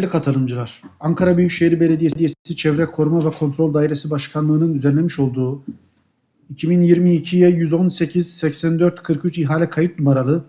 Değerli katılımcılar, Ankara Büyükşehir Belediyesi Çevre Koruma ve Kontrol Dairesi Başkanlığı'nın düzenlemiş olduğu 2022'ye 118 84 43 ihale kayıt numaralı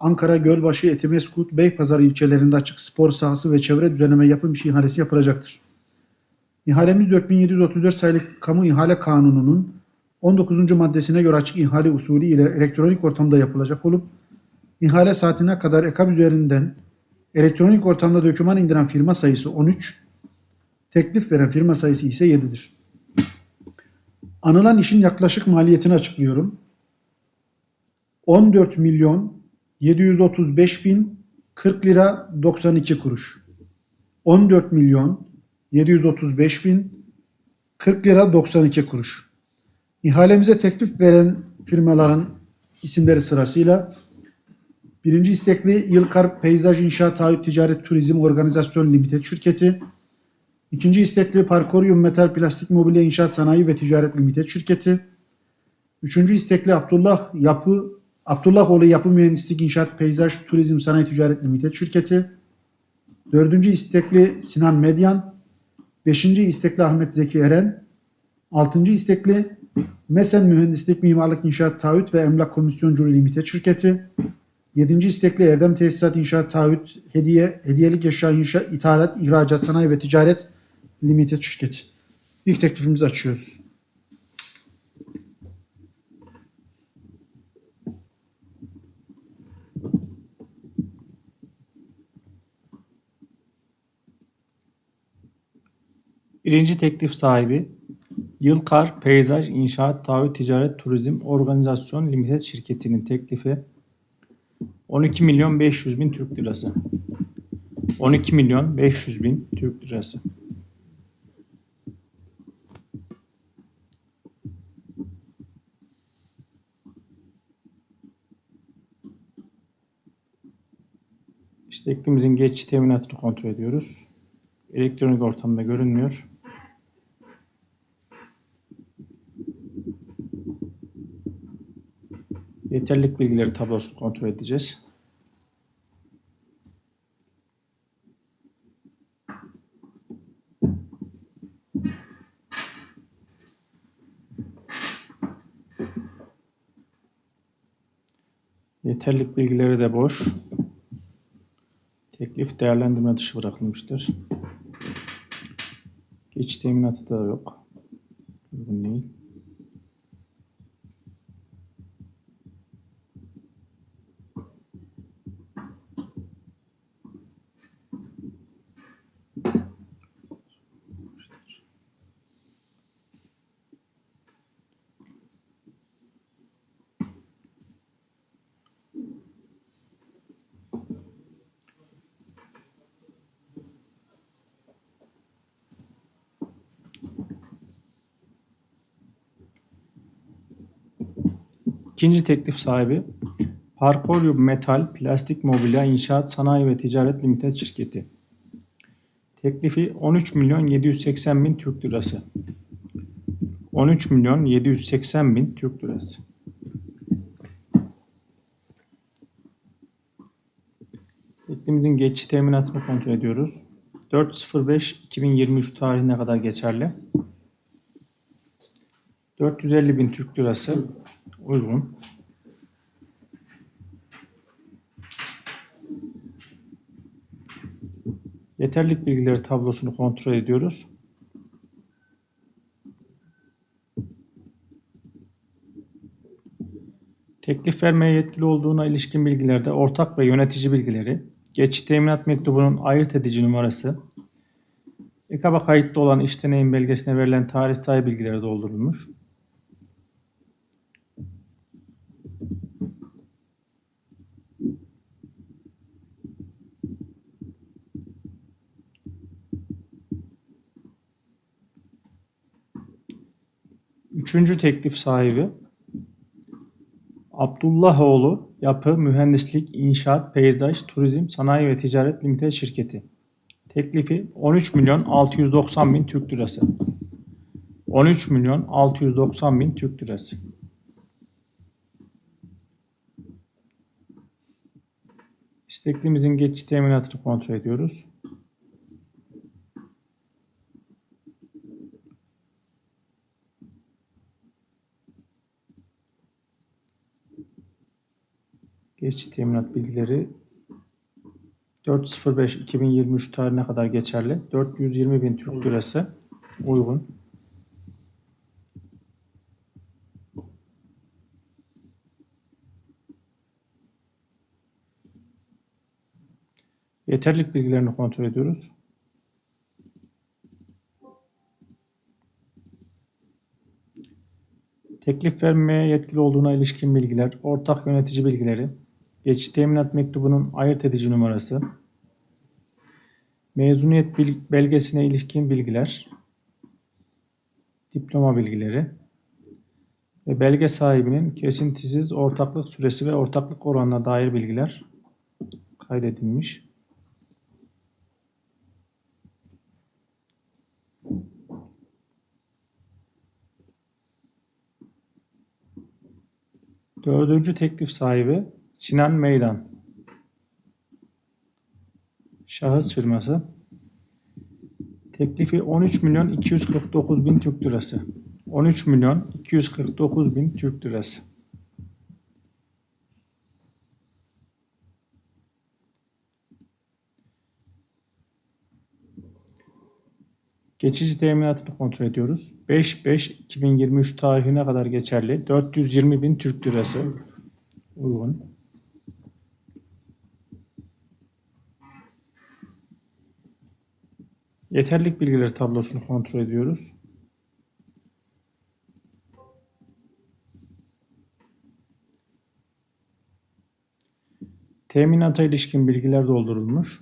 Ankara Gölbaşı, Etimeskut, Beypazarı ilçelerinde açık spor sahası ve çevre düzenleme yapım işi ihalesi yapılacaktır. İhalemiz 4734 sayılı Kamu İhale Kanunu'nun 19. maddesine göre açık ihale usulü ile elektronik ortamda yapılacak olup ihale saatine kadar EKAB üzerinden elektronik ortamda doküman indiren firma sayısı 13, teklif veren firma sayısı ise 7'dir. Anılan işin yaklaşık maliyetini açıklıyorum. 14 milyon 735 bin 40 lira 92 kuruş. 14 milyon 735 bin 40 lira 92 kuruş. İhalemize teklif veren firmaların isimleri sırasıyla Birinci istekli Yılkar Peyzaj İnşaat Taahhüt Ticaret Turizm Organizasyon Limited şirketi. İkinci istekli Parkorium Metal Plastik Mobilya İnşaat Sanayi ve Ticaret Limited şirketi. Üçüncü istekli Abdullah Yapı Abdullahoğlu Yapı Mühendislik İnşaat Peyzaj Turizm Sanayi Ticaret Limited şirketi. Dördüncü istekli Sinan Medyan. Beşinci istekli Ahmet Zeki Eren. Altıncı istekli Mesen Mühendislik Mimarlık İnşaat Taahhüt ve Emlak Komisyonculuğu Limited şirketi. Yedinci istekli Erdem Tesisat İnşaat Taahhüt Hediye Hediyelik Eşya İnşaat İthalat İhracat Sanayi ve Ticaret Limited şirketi. İlk teklifimizi açıyoruz. Birinci teklif sahibi Yılkar Peyzaj İnşaat Taahhüt Ticaret Turizm Organizasyon Limited şirketinin teklifi 12 milyon 500 bin Türk lirası. 12 milyon 500 bin Türk lirası. İşte eklimizin geçiş teminatını kontrol ediyoruz. Elektronik ortamda görünmüyor. Yeterlilik bilgileri tablosunu kontrol edeceğiz. Yeterlilik bilgileri de boş. Teklif değerlendirme dışı bırakılmıştır. Geçiş teminatı da yok. Uygun değil. İkinci teklif sahibi Parkolium Metal Plastik Mobilya İnşaat Sanayi ve Ticaret Limited şirketi. Teklifi 13 milyon 780 bin Türk lirası. 13 milyon 780 bin Türk lirası. Teklifimizin geçiş teminatını kontrol ediyoruz. 4.05.2023 tarihine kadar geçerli. 450 bin Türk lirası uygun. Yeterlik bilgileri tablosunu kontrol ediyoruz. Teklif vermeye yetkili olduğuna ilişkin bilgilerde ortak ve yönetici bilgileri, geçiş teminat mektubunun ayırt edici numarası, EKAB'a kayıtlı olan iş deneyim belgesine verilen tarihsel bilgileri doldurulmuş. Üçüncü teklif sahibi Abdullahoğlu Yapı Mühendislik İnşaat Peyzaj Turizm Sanayi ve Ticaret Limited şirketi. Teklifi 13 milyon 690 bin Türk lirası. 13 milyon 690 bin Türk lirası. İsteklimizin geçiş teminatını kontrol ediyoruz. Geç teminat bilgileri 4.05.2023 tarihine kadar geçerli. 420 bin Türk lirası uygun. Yeterlik bilgilerini kontrol ediyoruz. Teklif vermeye yetkili olduğuna ilişkin bilgiler, ortak yönetici bilgileri, geçici teminat mektubunun ayırt edici numarası, mezuniyet belgesine ilişkin bilgiler, diploma bilgileri. Ve belge sahibinin kesintisiz ortaklık süresi ve ortaklık oranına dair bilgiler kaydedilmiş. Dördüncü teklif sahibi Sinan Meydan. Şahıs firması. Teklifi 13 milyon 249 bin Türk lirası. 13 milyon 249 bin Türk lirası. Geçici teminatını kontrol ediyoruz. 5-5-2023 tarihine kadar geçerli. 420 bin Türk lirası. Uygun. Yeterlik bilgileri tablosunu kontrol ediyoruz. Teminata ilişkin bilgiler doldurulmuş.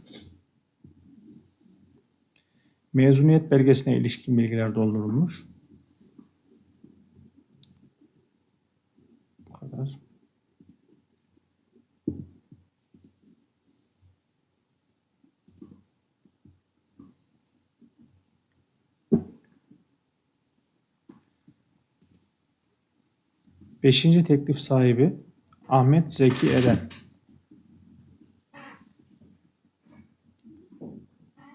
Mezuniyet belgesine ilişkin bilgiler doldurulmuş. Bu kadar. Beşinci teklif sahibi Ahmet Zeki Eren.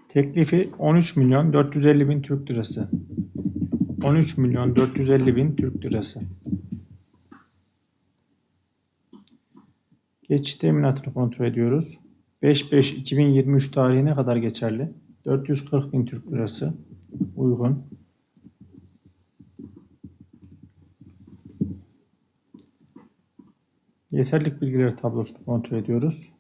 Teklifi 13 milyon 450 bin Türk lirası. 13 milyon 450 bin Türk lirası. Geçiş teminatını kontrol ediyoruz. 5-5-2023 tarihine kadar geçerli. 440 bin Türk lirası. Uygun. Yeterlik bilgileri tablosunu kontrol ediyoruz.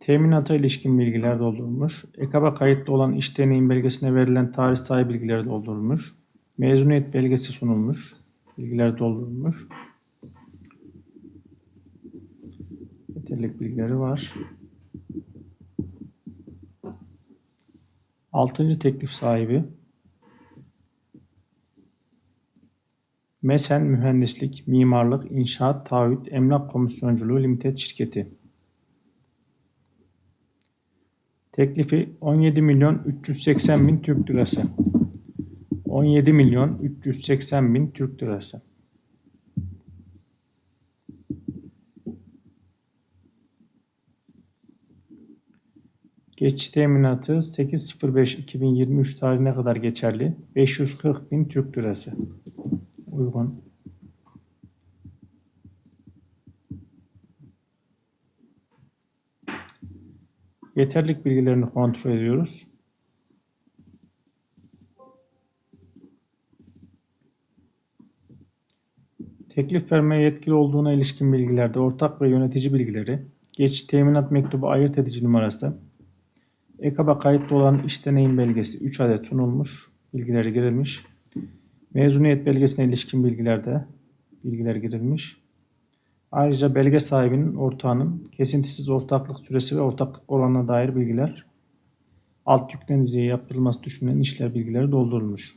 Teminata ilişkin bilgiler doldurulmuş. EKAB'a kayıtlı olan iş deneyim belgesine verilen tarih sahibi bilgileri doldurulmuş. Mezuniyet belgesi sunulmuş. Bilgiler doldurulmuş. Yeterlik bilgileri var. Altıncı teklif sahibi Mesen Mühendislik, Mimarlık, İnşaat, Taahhüt, Emlak Komisyonculuğu Limited şirketi. Teklifi 17 milyon 380 bin Türk lirası. 17 milyon 380 bin Türk lirası. Geçiş teminatı 8.05.2023 tarihine kadar geçerli. 540 bin Türk lirası. Uygun. Yeterlik bilgilerini kontrol ediyoruz. Teklif vermeye yetkili olduğuna ilişkin bilgilerde ortak ve yönetici bilgileri, geçiş teminat mektubu ayırt edici numarası, EKAB'a kayıtlı olan iş deneyim belgesi 3 adet sunulmuş, bilgileri girilmiş. Mezuniyet belgesine ilişkin bilgilerde bilgiler girilmiş. Ayrıca belge sahibinin ortağının kesintisiz ortaklık süresi ve ortaklık oranına dair bilgiler, alt yükleniciye yaptırılması düşünülen işler bilgileri doldurulmuş.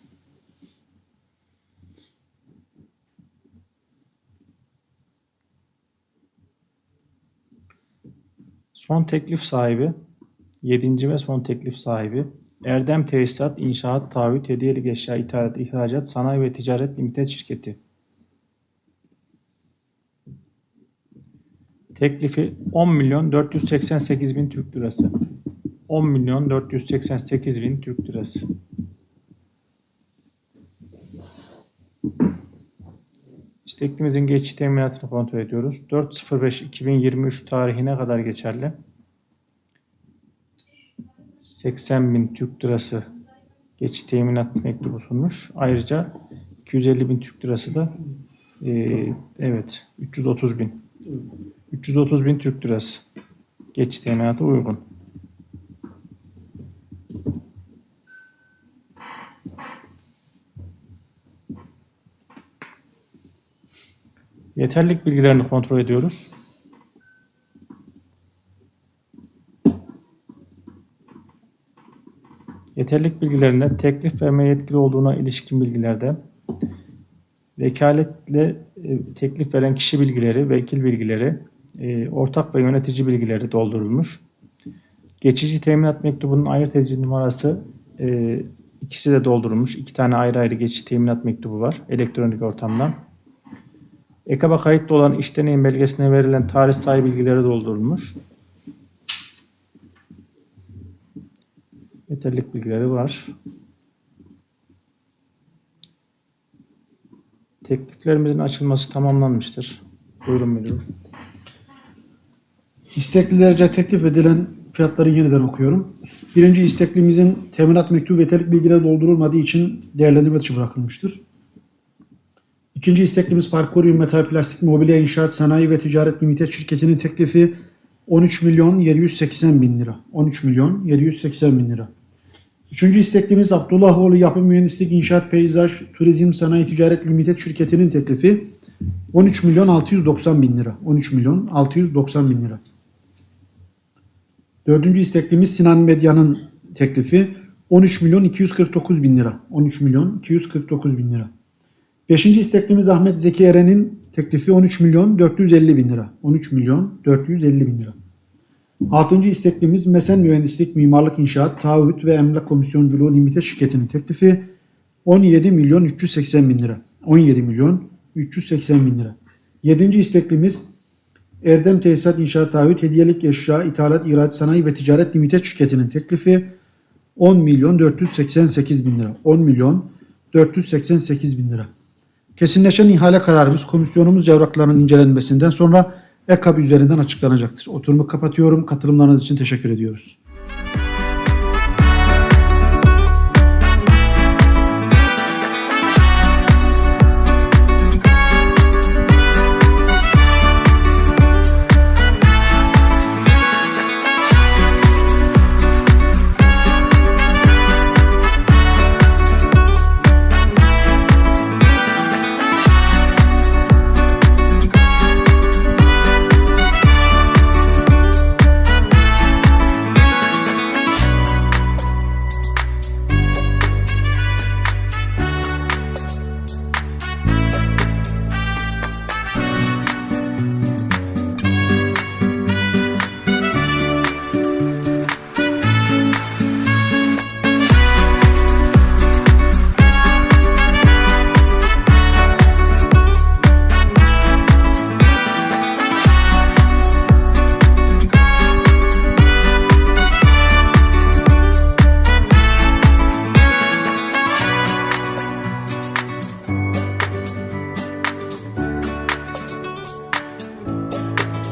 Son teklif sahibi, Yedinci ve son teklif sahibi Erdem Tesisat, İnşaat, Taahhüt, Hediyelik Eşya, İthalat, İhracat, Sanayi ve Ticaret Limited Şirketi. Teklifi 10 milyon 488 bin Türk Lirası. 10 milyon 488 bin Türk Lirası. İsteklimizin geçiş teminatını kontrol ediyoruz. 4.05.2023 tarihine kadar geçerli. 80 bin Türk lirası geçiş teminat mektubu sunmuş. Ayrıca 250 bin Türk lirası da eee, evet 330 bin. 330 bin Türk lirası geçiş teminatı uygun. Yeterlilik bilgilerini kontrol ediyoruz. Yeterlilik bilgilerinde teklif vermeye yetkili olduğuna ilişkin bilgilerde vekaletle e, teklif veren kişi bilgileri, vekil bilgileri, e, ortak ve yönetici bilgileri doldurulmuş. Geçici teminat mektubunun ayırt edici numarası e, ikisi de doldurulmuş. İki tane ayrı ayrı geçici teminat mektubu var elektronik ortamdan. EKAB'a kayıtlı olan iş deneyim belgesine verilen tarih sayı bilgileri doldurulmuş. Yeterlilik bilgileri var. Tekliflerimizin açılması tamamlanmıştır. Buyurun müdürüm. İsteklilerce teklif edilen fiyatları yeniden okuyorum. Birinci isteklimizin teminat mektubu ve yeterlik bilgileri doldurulmadığı için değerlendirme dışı bırakılmıştır. İkinci isteklimiz Parkorium Metal Plastik Mobilya İnşaat Sanayi ve Ticaret Limited şirketinin teklifi 13 milyon 780 bin lira. 13 milyon 780 bin lira. Üçüncü isteklimiz Abdullahoğlu Yapı Mühendislik İnşaat Peyzaj Turizm Sanayi Ticaret Limited şirketinin teklifi 13 milyon 690 bin lira. 13 milyon 690 bin lira. Dördüncü isteklimiz Sinan Medya'nın teklifi 13 milyon 249 bin lira. 13 milyon 249 bin lira. Beşinci isteklimiz Ahmet Zeki Eren'in teklifi 13 milyon 450 bin lira. 13 milyon 450 bin lira. Altıncı isteklimiz Mesen Mühendislik Mimarlık İnşaat Taahhüt ve Emlak Komisyonculuğu Limited şirketinin teklifi 17 milyon 380 bin lira. 17 milyon 380 bin lira. Yedinci isteklimiz Erdem Tesisat İnşaat Taahhüt Hediyelik Eşya İthalat İhracat Sanayi ve Ticaret Limited şirketinin teklifi 10 milyon 488 bin lira. 10 milyon 488 bin lira. Kesinleşen ihale kararımız komisyonumuz evraklarının incelenmesinden sonra EKAB üzerinden açıklanacaktır. Oturumu kapatıyorum. Katılımlarınız için teşekkür ediyoruz.